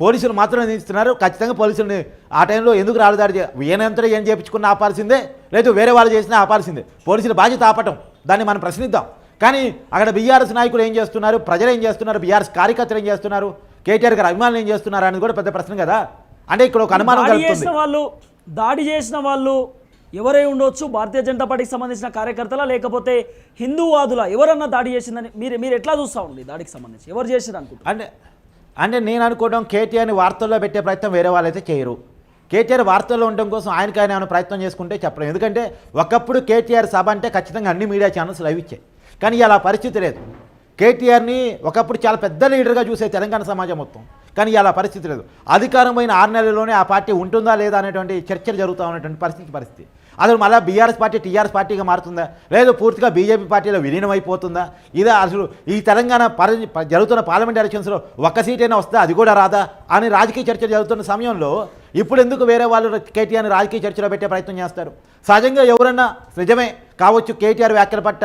పోలీసులు మాత్రమే నిందిస్తున్నారు. ఖచ్చితంగా పోలీసుల్ని ఆ టైంలో ఎందుకు రాళ్ళు దాడి ఈయనంతా ఏం చేయించుకున్న ఆపాల్సిందే? లేదు వేరే వాళ్ళు చేసినా ఆపాల్సిందే. పోలీసుల బాధ్యత ఆపటం. దాన్ని మనం ప్రశ్నిద్దాం. కానీ అక్కడ బీఆర్ఎస్ నాయకులు ఏం చేస్తున్నారు? ప్రజలు ఏం చేస్తున్నారు? బీఆర్ఎస్ కార్యకర్తలు ఏం చేస్తున్నారు? కేటీఆర్ గారు అభిమానులు ఏం చేస్తున్నారు అనేది కూడా పెద్ద ప్రశ్న కదా? అంటే ఇక్కడ ఒక అనుమానం కలుగుతుంది చేసిన వాళ్ళు దాడి చేసిన వాళ్ళు ఎవరై ఉండొచ్చు? భారతీయ జనతా పార్టీకి సంబంధించిన కార్యకర్తల? లేకపోతే హిందూవాదుల ఎవరన్నా దాడి చేసిందని మీరు మీరు ఎట్లా చూస్తా ఉంది దాడికి సంబంధించి? ఎవరు చేసారు అనుకుంటారు అంటే అంటే నేను అనుకోవడం కేటీఆర్ని వార్తల్లో పెట్టే ప్రయత్నం వేరే వాళ్ళైతే చేయరు. కేటీఆర్ వార్తల్లో ఉండడం కోసం ఆయనకి ఆయన ఏమైనా ప్రయత్నం చేసుకుంటే చెప్పడం ఎందుకంటే ఒకప్పుడు కేటీఆర్ సభ అంటే ఖచ్చితంగా అన్ని మీడియా ఛానల్స్ లైవ్ ఇచ్చాయి. కానీ ఇలా పరిస్థితి లేదు. కేటీఆర్ని ఒకప్పుడు చాలా పెద్ద లీడర్గా చూసే తెలంగాణ సమాజం మొత్తం. కానీ అలా పరిస్థితి లేదు. అధికారమైన ఆరు నెలల్లోనే ఆ పార్టీ ఉంటుందా లేదా అనేటువంటి చర్చలు జరుగుతూ ఉన్నటువంటి పరిస్థితి పరిస్థితి. అసలు మళ్ళీ బీఆర్ఎస్ పార్టీ టీఆర్ఎస్ పార్టీగా మారుతుందా? లేదు పూర్తిగా బీజేపీ పార్టీలో విలీనం అయిపోతుందా ఇదే అసలు ఈ తెలంగాణ జరుగుతున్న పార్లమెంట్ ఎలక్షన్స్లో ఒక్క సీట్ అయినా వస్తే అది కూడా రాదా? అని రాజకీయ చర్చలు జరుగుతున్న సమయంలో ఇప్పుడు ఎందుకు వేరే వాళ్ళు కేటీఆర్ని రాజకీయ చర్చలో పెట్టే ప్రయత్నం చేస్తారు? సహజంగా ఎవరన్నా నిజమే కావచ్చు కేటీఆర్ వ్యాఖ్యల పట్ల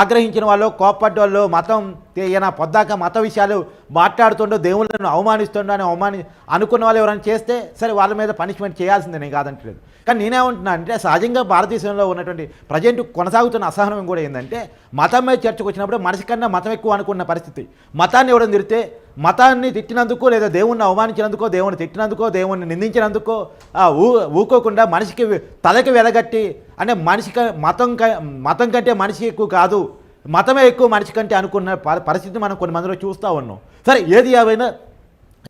ఆగ్రహించిన వాళ్ళు కోప్పడ్డ వాళ్ళు మతం ఈయన పొద్దాక మత విషయాలు మాట్లాడుతుండో దేవుళ్ళను అవమానిస్తుండో అని అవమాని అనుకున్న వాళ్ళు ఎవరైనా చేస్తే సరే వాళ్ళ మీద పనిష్మెంట్ చేయాల్సిందే నేను కాదంటలేదు. కానీ నేనేమంటున్నా అంటే సహజంగా భారతదేశంలో ఉన్నటువంటి ప్రజెంట్ కొనసాగుతున్న అసహనం కూడా ఏంటంటే మతం మీద చర్చకు వచ్చినప్పుడు మనిషి కన్నా మతం ఎక్కువ అనుకున్న పరిస్థితి. మతాన్ని ఎవరైనా తిరితే మతాన్ని తిట్టినందుకో లేదా దేవుణ్ణి అవమానించినందుకో దేవుణ్ణి తిట్టినందుకో దేవుణ్ణి నిందించినందుకో ఊ ఊకోకుండా మనిషికి తలకి వెలగట్టి అంటే మనిషికి మతం క- మతం కంటే మనిషి ఎక్కువ కాదు. మతమే ఎక్కువ మనిషి కంటే అనుకున్న ప- పరిస్థితి మనం కొన్ని మందిలో చూస్తూ ఉన్నాం. సరే ఏది ఏవైనా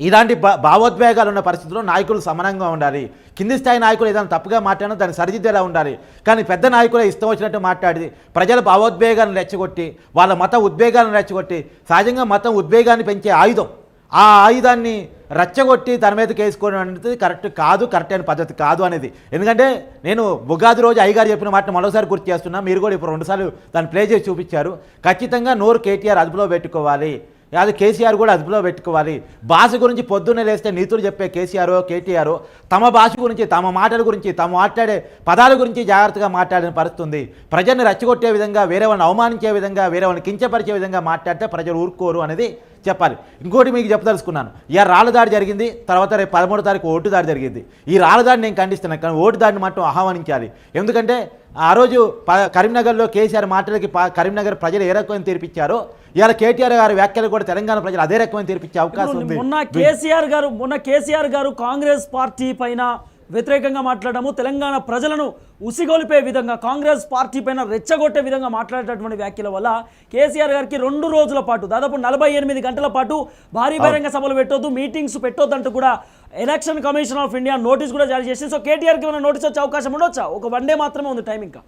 ఇలాంటి భా భావోద్వేగాలు ఉన్న పరిస్థితుల్లో నాయకులు సమానంగా ఉండాలి. కింది స్థాయి నాయకులు ఏదైనా తప్పుగా మాట్లాడినా దాన్ని సరిదిద్దేలా ఉండాలి. కానీ పెద్ద నాయకులే ఇష్టం వచ్చినట్టు మాట్లాడి ప్రజల భావోద్వేగాలను రెచ్చగొట్టి వాళ్ళ మత ఉద్వేగాలను రెచ్చగొట్టి సహజంగా మతం ఉద్వేగాన్ని పెంచే ఆయుధం. ఆ ఆయుధాన్ని రచ్చగొట్టి తన మీదకి కేసుకోవడం అనేది కరెక్ట్ కాదు కరెక్ట్ అయిన పద్ధతి కాదు అనేది. ఎందుకంటే నేను ఉగాది రోజు అయ్యగారు చెప్పిన మాట మరోసారి గుర్తు చేస్తున్నా. మీరు కూడా ఇప్పుడు రెండుసార్లు దాన్ని ప్లే చేసి చూపించారు. ఖచ్చితంగా నోరు కేటీఆర్ అదుపులో పెట్టుకోవాలి. అది కేసీఆర్ కూడా అదుపులో పెట్టుకోవాలి. భాష గురించి పొద్దున్నే లేస్తే నీతులు చెప్పే కేసీఆర్ కేటీఆర్ తమ భాష గురించి తమ మాటల గురించి తమ మాట్లాడే పదాల గురించి జాగ్రత్తగా మాట్లాడిన పరిస్థితుంది ప్రజల్ని రెచ్చగొట్టే విధంగా వేరే వాళ్ళని అవమానించే విధంగా వేరే వాళ్ళని కించపరిచే విధంగా మాట్లాడితే ప్రజలు ఊరుకోరు అనేది చెప్పాలి. ఇంకోటి మీకు చెప్పదలుచుకున్నాను. ఇక రాళ్ళ దాడి జరిగింది తర్వాత రేపు పదమూడో తారీఖు ఓటు దాడి జరిగింది. ఈ రాళ్ళ దాడిని నేను ఖండిస్తున్నాను కానీ ఓటు దాడిని మాత్రం ఆహ్వానించాలి. ఎందుకంటే ఆ రోజు ప కరీంనగర్లో కేసీఆర్ మాటలకి కరీంనగర్ ప్రజలు ఏ రకమైన తీర్పిచ్చారో ఇవాళ కేటీఆర్ గారి వ్యాఖ్యలు కూడా తెలంగాణ ప్రజలు అదే రకమైన తీర్పిచ్చే అవకాశం ఉంది. మొన్న కేసీఆర్ గారు మొన్న కేసీఆర్ గారు కాంగ్రెస్ పార్టీ పైన వ్యతిరేకంగా మాట్లాడము తెలంగాణ ప్రజలను ఉసిగొలిపే విధంగా కాంగ్రెస్ పార్టీ పైన రెచ్చగొట్టే విధంగా మాట్లాడేటటువంటి వ్యాఖ్యల వల్ల కేసీఆర్ గారికి రెండు రోజుల పాటు దాదాపు నలభై ఎనిమిది గంటల పాటు భారీ బహిరంగ సభలు పెట్టొద్దు మీటింగ్స్ పెట్టొద్దు అంటూ కూడా Election Commission of India notice కూడా జారీ చేసింది. సో కేటీఆర్కి ఏమైనా నోటీస్ వచ్చే అవకాశం ఉండొచ్చా? ఒక వన్ డే మాత్రమే ఉంది టైం ఇంకా.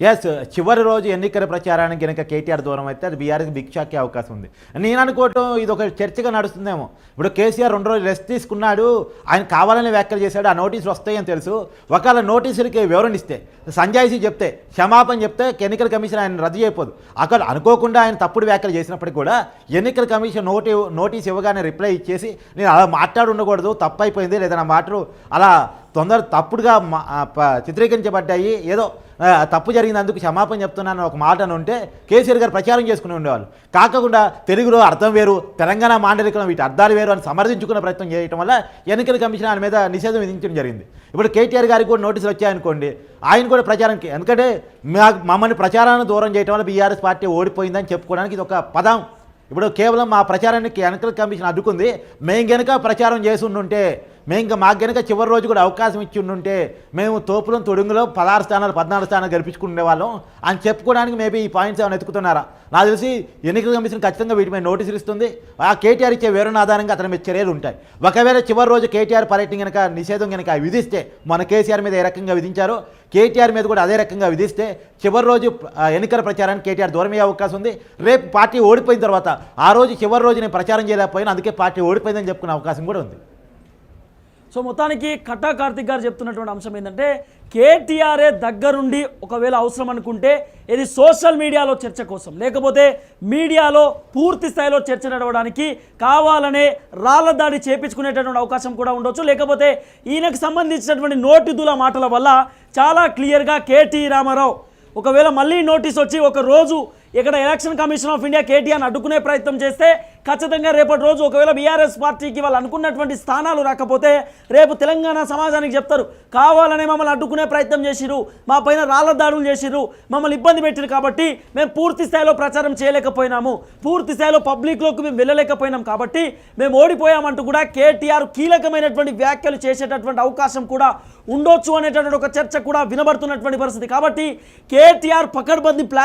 ఎస్ చివరి రోజు ఎన్నికల ప్రచారానికి కనుక కేటీఆర్ దూరం అయితే అది బీఆర్ఎస్ బిగ్ అవకాశం ఉంది. నేను అనుకోవటం ఇది ఒక చర్చగా నడుస్తుందేమో. ఇప్పుడు కేసీఆర్ రెండు రోజులు రెస్ట్ తీసుకున్నాడు ఆయన కావాలని వ్యాఖ్యలు చేశాడు ఆ నోటీసులు వస్తాయని తెలుసు. ఒకవేళ నోటీసులకి వివరణ ఇస్తే సంజాయిసి చెప్తే క్షమాపణ చెప్తే ఎన్నికల కమిషన్ ఆయన రద్దు చేయకపోదు. అక్కడ అనుకోకుండా ఆయన తప్పుడు వ్యాఖ్యలు చేసినప్పటికీ కూడా ఎన్నికల కమిషన్ నోటి నోటీస్ ఇవ్వగానే రిప్లై ఇచ్చేసి నేను అలా మాట్లాడి ఉండకూడదు తప్పు అయిపోయింది లేదా నా మాటలు అలా తొందర తప్పుడుగా మా- చిత్రీకరించబడ్డాయి ఏదో తప్పు తప్పు జరిగినందుకు క్షమాపణ చెప్తున్నాను ఒక మాట అని ఉంటే కేసీఆర్ గారు ప్రచారం చేసుకుని ఉండేవాళ్ళు. కాకుండా తెలుగులో అర్థం వేరు తెలంగాణ మాండలికం వీటి అర్థాలు వేరు అని సమర్థించుకునే ప్రయత్నం చేయడం వల్ల ఎన్నికల కమిషన్ ఆయన మీద నిషేధం విధించడం జరిగింది. ఇప్పుడు కేటీఆర్ గారికి కూడా నోటీసులు వచ్చాయనుకోండి ఆయన కూడా ప్రచారానికి ఎందుకంటే మా మమ్మల్ని ప్రచారాన్ని దూరం చేయడం వల్ల బీఆర్ఎస్ పార్టీ ఓడిపోయిందని చెప్పుకోవడానికి ఇది ఒక పదం. ఇప్పుడు కేవలం మా ప్రచారానికి ఎన్నికల కమిషన్ అడ్డుకుంది మేము కనుక ప్రచారం చేసి ఉండుంటే మేము ఇంకా మాకు కనుక చివరి రోజు కూడా అవకాశం ఇచ్చి ఉండుంటే మేము తోపులను తొడుగులో పదహారు స్థానాలు పద్నాలుగు స్థానాలు గెలిపించుకునే వాళ్ళం. అని చెప్పుకోవడానికి మేబీ ఈ పాయింట్స్ ఏమైనా ఎత్తుకుతున్నారా? నాకు తెలిసి ఎన్నికల కమిషన్ ఖచ్చితంగా వీటి మీద నోటీసులు ఇస్తుంది. ఆ కేటీఆర్ ఇచ్చే వివరణ ఆధారంగా అతని మీద చర్యలు ఉంటాయి. ఒకవేళ చివరి రోజు కేటీఆర్ పర్యటన కనుక నిషేధం కనుక విధిస్తే మన కేసీఆర్ మీద ఏ రకంగా విధించారో కేటీఆర్ మీద కూడా అదే రకంగా విధిస్తే చివరి రోజు ఎన్నికల ప్రచారానికి కేటీఆర్ దూరం అయ్యే అవకాశం ఉంది. రేపు పార్టీ ఓడిపోయిన తర్వాత ఆ రోజు చివరి రోజు నేను ప్రచారం చేయలేకపోయినా అందుకే పార్టీ ఓడిపోయిందని చెప్పుకునే అవకాశం కూడా ఉంది. సో మొత్తానికి కట్టా కార్తిక్ గారు చెప్తున్నటువంటి అంశం ఏంటంటే కేటీఆర్ఏ దగ్గరుండి ఒకవేళ అవసరం అనుకుంటే ఇది సోషల్ మీడియాలో చర్చ కోసం లేకపోతే మీడియాలో పూర్తి స్థాయిలో చర్చ నడవడానికి కావాలనే రాళ్ళ దాడి చేపించుకునేటటువంటి అవకాశం కూడా ఉండొచ్చు. లేకపోతే ఈయనకు సంబంధించినటువంటి నోటిదుల మాటల వల్ల చాలా క్లియర్గా కేటీ రామారావు ఒకవేళ మళ్ళీ నోటీస్ వచ్చి ఒక రోజు ఇక్కడ Election Commission of India KTR అడ్డుకునే ప్రయత్నం చేస్తే ఖచ్చితంగా రేపటి రోజు ఒకవేళ బీఆర్ఎస్ పార్టీకి వాళ్ళు అనుకున్నటువంటి స్థానాలు రాకపోతే రేపు తెలంగాణ సమాజానికి చెప్తారు కావాలనే మమ్మల్ని అడ్డుకునే ప్రయత్నం చేసిరు మా పైన రాళ్ళ దాడులు చేసిరు మమ్మల్ని ఇబ్బంది పెట్టిరు కాబట్టి మేము పూర్తి స్థాయిలో ప్రచారం చేయలేకపోయినాము పూర్తి స్థాయిలో పబ్లిక్లోకి మేము వెళ్ళలేకపోయినాం కాబట్టి మేము ఓడిపోయామంటూ కూడా కేటీఆర్ కీలకమైనటువంటి వ్యాఖ్యలు చేసేటటువంటి అవకాశం కూడా ఉండొచ్చు అనేటటువంటి ఒక చర్చ కూడా వినబడుతున్నటువంటి పరిస్థితి కాబట్టి కేటీఆర్ పకడ్బందీ ప్లాన్